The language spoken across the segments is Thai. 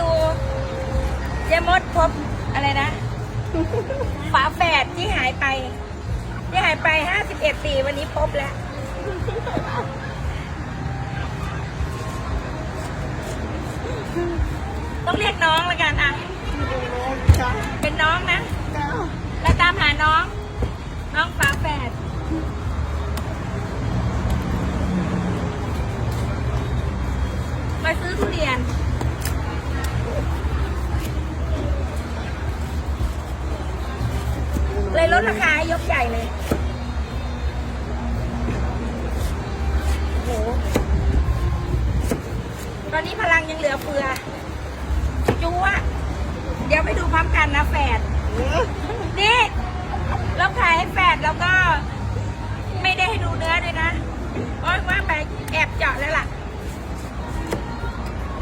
ดูเจมดพบอะไรนะ ฝาแฝดที่หายไป ที่หายไปห้าสิบเอ็ดปีวันนี้พบแล้ว ต้องเรียกน้องละกันอะ เป็นน้องนะแล้วตามหาน้อง น้องฝาแฝด เลยลดราคาให้ยกใหญ่เลยโหตอนนี้พลังยังเหลือเฟือจูอะเดี๋ยวไปดูพร้อมกันนะแฝดนี่เราขายให้แฟดแล้วก็ ไม่ได้ให้ดูเนื้อด้วยนะเพราะว่าไปแอบเจาะแล้วล่ะ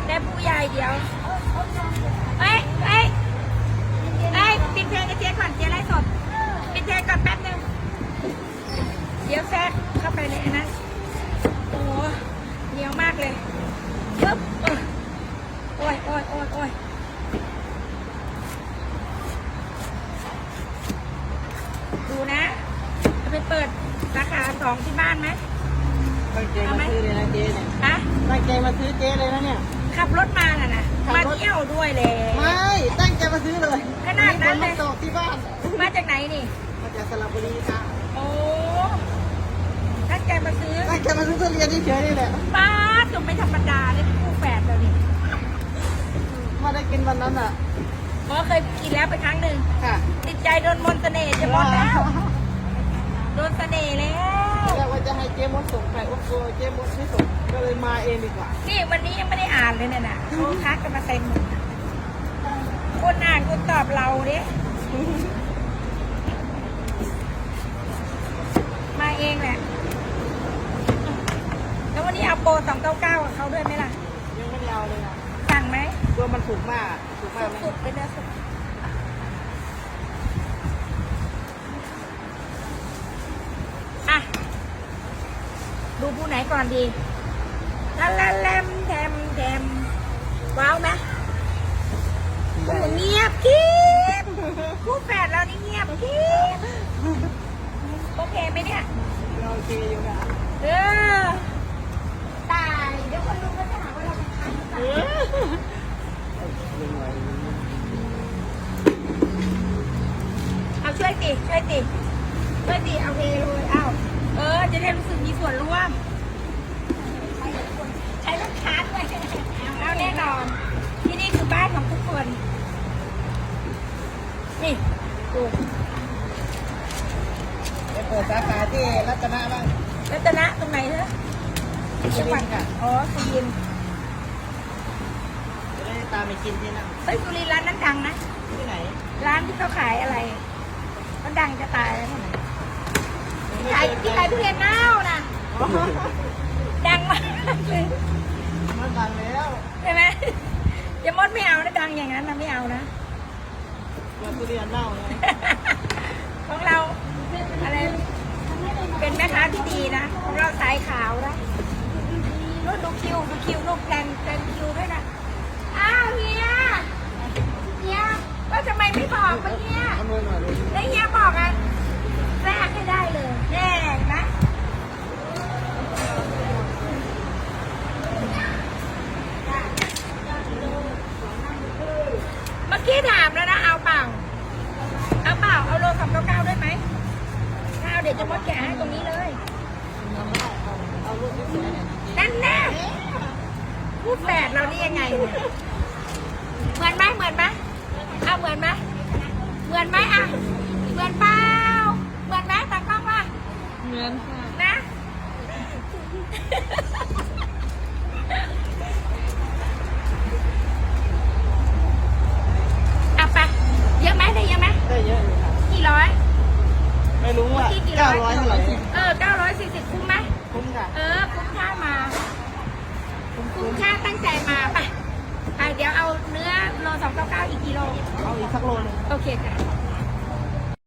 ได้ผู้ใหญ่เดียวเอ้ยเอ้ยเอ้ยปิดเพลงกับเจ๊ก่อนเจ๊ไลฟ์สด เพลงก่อนแป๊บนึงเดี๋ยวแทรกเข้าไปในอันนั้นโอ้โหเหนียวมากเลยปึ๊บเออโอ้ยโอ้ยโอ้ยโอ้ยดูนะจะไปเปิดสาขาสองที่บ้านไหมตั้งใจมาซื้อเลยนะเจ๊เนี่ยฮะตั้งใจมาซื้อเจ๊เลยนะเนี่ย ขับรถมาน่ะนะขับมารถ เที่ยวด้วยเลย ไม่ ตั้งใจมาซื้อเลยขนาดนั้นเลย มีฝมาตกที่บ้าน มาจากไหนนี่มา จากสระบุรีค่ะโอ้ตั้งใจมาซื้อตั้งใจมาซื้อทุเรียนเฉยๆนี่แหละป้าดจงไม่ธรรมดาเลยคู่แฝดเรานี่มาได้กินวันนั้นอะเพราะเคยกินแล้วไปครั้งหนึ่ง ค่ะติดใจโดนมนต์เสน่ห์จะหมดแล้ว โดนเสน่ห์แล้วเรียกว่าจะให้เจ๊มดส่งไปโอ้โหเจ๊มดไม่ส่งก็เลยมาเองดีกว่านี่วันนี้ยังไม่ได้อ่านเลยเนี่ยนะเขาทักกันมาเต็มหมดคนอ่านคนตอบเราเนี่ย มาเองแหละ แล้ววันนี้เอาโปรสองเก้าเก้ากับเขาด้วยไหมล่ะ ยังไม่ได้เอาเลยนะสั่งไหมตัวมันถูกมากถูกมากไหมสุดๆเลยนะสุดอะ ดูผู้ไหนก่อนดีลาลาแลมแทมแทมว้าวไหมโอ้โหเงียบกิ๊บผู้แฝดเรานี่เงียบกิ๊บโอเคไหมเนี่ย โอเคอยู่นะเออ ติช่วยติช่วยติเอาเทเลยเอาเออ จะได้รู้สึกมีส่วนร่วม ใช้รถคัสด้วยเอาแน่นอน ที่นี่คือบ้านของทุกคน นี่ดูไปเปิดสาขาที่รัตนะบ้างรัตนะตรงไหนเนอะสุรินทร์ค่ะอ๋อสุรินทร์จะได้ตามไปกินที่นั่นเฮ้ยสุรินทร์ร้านนั้นดังนะที่ไหน ร้านที่เขาขายอะไร เขาดังจะตายแล้วนะขายที่ขายทุเรียนเน่านะอ๋อดังมากเลยมันดังแล้วใช่ไหมจะมดไม่เอานะดังอย่างนั้นนะไม่เอานะเราทุเรียนเน่าเลยของเราอะไรเป็นแม่ค้าที่ดีนะของเราสายขาวนะนู่นดูคิวดูคิวดูแพลนแพลนคิวด้วยนะอ้าวเฮียเฮียว่าทำไมไม่บอกเมื่อกี้ เอามือหน่อยเลย แล้วเฮียบอกอะแรกให้ได้เลยแน่นะ เมื่อกี้ถามแล้วนะ เอาเปล่า เอาเปล่า เก้าเก้าด้ไหมก้าเอาเดี๋ยวจะมดแกะให้ตรงนี้เลยนั่นแน่พูดแฝดเรานี่ยังไงเนี่ยเหมือนไหมเหมือนไหมเอาเหมือนไหมเหมือนไหมอะเหมือนเปล่าเหมือนไหมตากล้องว่าเหมือนค่ะไปเยอะไหมได้เยอะไหม ได้เยอะอยู่ค่ะ กี่ร้อย ไม่รู้ว่า กี่กี่ร้ เก้าอยร้อยเท่าไหร่ เออเก้าร้อยสี่สิบคุ้มไหม คุ้มค่ะ เออ คุ้มค่ามา คุ้มค่าตั้งใจมาไปไปเดี๋ยวเอาเนื้อโลสองเก้าเก้าอีกกิโล เอาอีกสักโลหนึงโอเคค่ะ